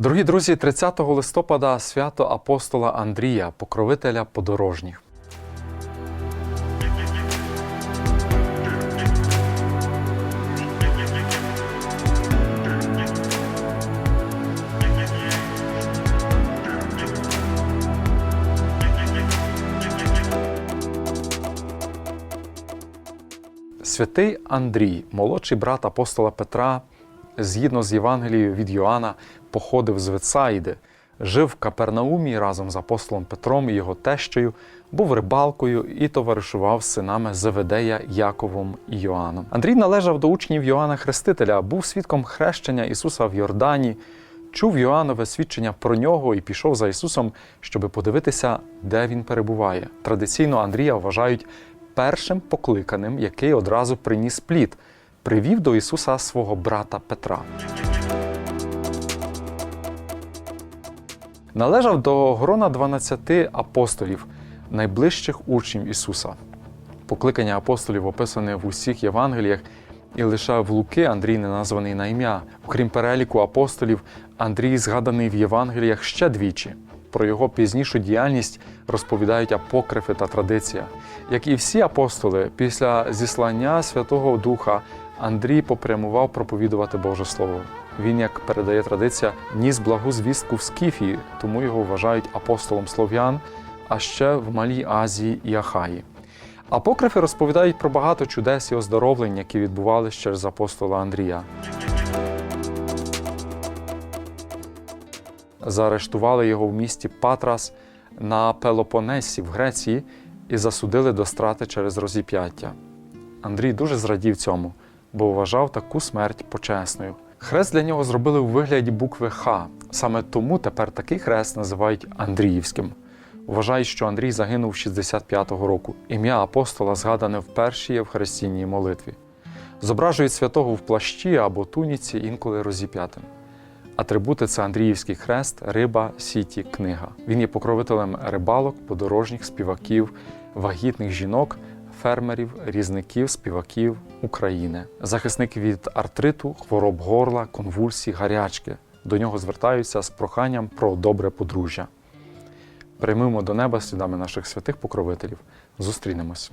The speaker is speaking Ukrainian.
Дорогі друзі, 30 листопада свято апостола Андрія, покровителя подорожніх. Святий Андрій, молодший брат апостола Петра, згідно з Євангелією від Йоанна, походив з Вецаїди, жив в Капернаумі разом з апостолом Петром і його тещею, був рибалкою і товаришував синами Зеведея Яковом і Йоанном. Андрій належав до учнів Йоанна Хрестителя, був свідком хрещення Ісуса в Йордані, чув Йоаннове свідчення про нього і пішов за Ісусом, щоби подивитися, де він перебуває. Традиційно Андрія вважають першим покликаним, який одразу приніс плід, привів до Ісуса свого брата Петра. Належав до грона 12 апостолів, найближчих учнів Ісуса. Покликання апостолів описане в усіх Євангеліях, і лише в Луки Андрій не названий на ім'я. Окрім переліку апостолів, Андрій згаданий в Євангеліях ще двічі. Про його пізнішу діяльність розповідають апокрифи та традиція. Як і всі апостоли, після зіслання Святого Духа Андрій попрямував проповідувати Боже Слово. Він, як передає традиція, ніс благу звістку в Скіфії, тому його вважають апостолом слов'ян, а ще в Малій Азії і Ахаї. Апокрифи розповідають про багато чудес і оздоровлень, які відбувалися через апостола Андрія. Заарештували його в місті Патрас на Пелопонесі в Греції і засудили до страти через розіп'яття. Андрій дуже зрадів цьому, бо вважав таку смерть почесною. Хрест для нього зробили у вигляді букви Х. Саме тому тепер такий хрест називають Андріївським. Вважають, що Андрій загинув 65-го року. Ім'я апостола згадане в першій Євхаристійній молитві. Зображують святого в плащі або туніці, інколи розіп'ятим. Атрибути це Андріївський хрест, риба, сіті, книга. Він є покровителем рибалок, подорожніх, співаків, вагітних жінок, фермерів, різників, співаків України. Захисник від артриту, хвороб горла, конвульсій, гарячки. До нього звертаються з проханням про добре подружжя. Приймемо до неба слідами наших святих покровителів. Зустрінемось.